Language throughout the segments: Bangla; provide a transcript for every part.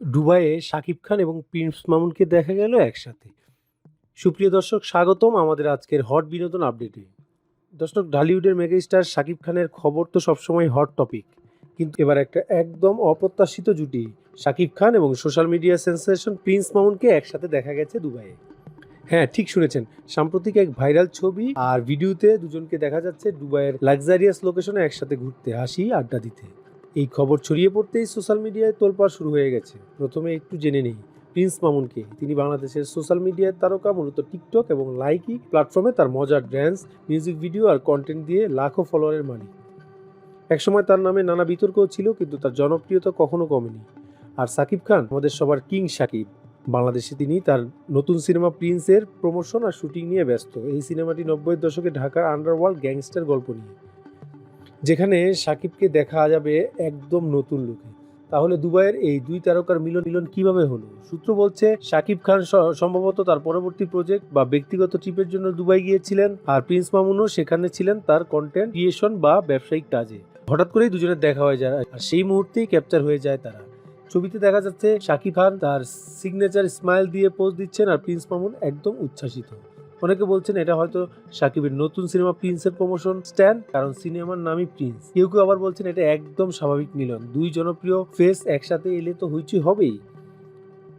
দুবাইয়ে শাকিব খান এবং প্রিন্স মামুনকে দেখা গেল একসাথে। সুপ্রিয় দর্শক, স্বাগতম আমাদের আজকের হট বিনোদন আপডেটে। দর্শক, ঢালিউডের মেগাস্টার শাকিব খানের খবর তো সবসময় হট টপিক, কিন্তু এবার একটা একদম অপ্রত্যাশিত জুটি, শাকিব খান এবং সোশ্যাল মিডিয়া সেন্সেশন প্রিন্স মামুনকে একসাথে দেখা গেছে দুবাইয়ে। হ্যাঁ ঠিক শুনেছেন, সাম্প্রতিক এক ভাইরাল ছবি আর ভিডিওতে দুজনকে দেখা যাচ্ছে দুবাইয়ের লাক্সারিয়াস লোকেশনে একসাথে ঘুরতে, হাসি আড্ডা দিতে। এই খবর ছড়িয়ে পড়তেই সোশ্যাল মিডিয়ায় তোলপাড় শুরু হয়ে গেছে। প্রথমে একটু জেনে নেই। প্রিন্স মামুনকে। তিনি বাংলাদেশের সোশ্যাল মিডিয়ার তারকা, মূলত টিকটক এবং লাইকি প্ল্যাটফর্মে তার মজার ড্যান্স, মিউজিক ভিডিও আর কন্টেন্ট দিয়ে লাখো ফলোয়ারের মালিক। একসময় তার নামে নানা বিতর্কও ছিল, কিন্তু তার জনপ্রিয়তা কখনো কমেনি। আর সাকিব খান, আমাদের সবার কিং সাকিব। বাংলাদেশে তিনি তার নতুন সিনেমা প্রিন্সের প্রমোশন আর শুটিং নিয়ে ব্যস্ত। এই সিনেমাটি নব্বইয়ের দশকে ঢাকার আন্ডারওয়ার্ল্ড গ্যাংস্টার গল্প নিয়ে। যেখানে সাকিবকে দেখা যাবে একদম নতুন লুকে। তাহলে দুবাইয়ের এই দুই তারকার মিলন মিলন কীভাবে হলো? সূত্র বলছে, সাকিব খান সম্ভবত তার পরবর্তী প্রজেক্ট বা ব্যক্তিগত ট্রিপের জন্য দুবাই গিয়েছিলেন আর প্রিন্স মামুনও সেখানে ছিলেন তার কন্টেন্ট ক্রিয়েশন বা ব্যবসায়িক কাজে। হঠাৎ করেই দুজনের দেখা হয়ে যায় আর সেই মুহূর্তেই ক্যাপচার হয়ে যায় তারা। ছবিতে দেখা যাচ্ছে শাকিব খান তার সিগনেচার স্মাইল দিয়ে পোজ দিচ্ছেন আর প্রিন্স মামুন একদম উচ্ছ্বাসিত। অনেকে বলছেন এটা হয়তো সাকিবের নতুন সিনেমা প্রিন্সের প্রমোশন স্ট্যান্ড কারণ সিনেমার নামই প্রিন্স। কেউ কেউ আবার বলছেন এটা একদম স্বাভাবিক মিলন। দুই জনপ্রিয় ফেস একসাথে এলে তো হইচই হবেই।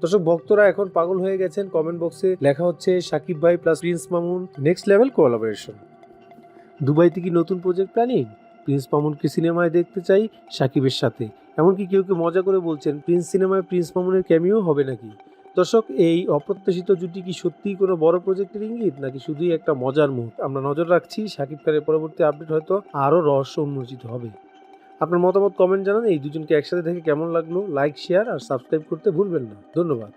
দর্শক, ভক্তরা এখন পাগল হয়ে গেছেন। কমেন্ট বক্সে লেখা হচ্ছে, সাকিব ভাই plus Prince Mamun next level collaboration দুবাইতে কি নতুন প্রজেক্ট প্ল্যানিং প্রিন্স মামুনকে সিনেমায় দেখতে চাই সাকিবের সাথে? এমনকি কেউ কেউ মজা করে বলছেন, প্রিন্স সিনেমায় প্রিন্স মামুনের ক্যামিও হবে নাকি? দর্শক, এই অপ্রত্যাশিত জুটি কি সত্যিই কোনো বড় প্রজেক্টের ইঙ্গিত, নাকি শুধুই একটা মজার মুহূর্ত? আমরা নজর রাখছি সাকিব খানের পরবর্তী আপডেট হয়তো আরও রহস্য উন্মোচিত হবে। আপনার মতামত কমেন্ট জানান, এই দুজনকে একসাথে দেখে কেমন লাগল? লাইক, শেয়ার আর সাবস্ক্রাইব করতে ভুলবেন না। ধন্যবাদ।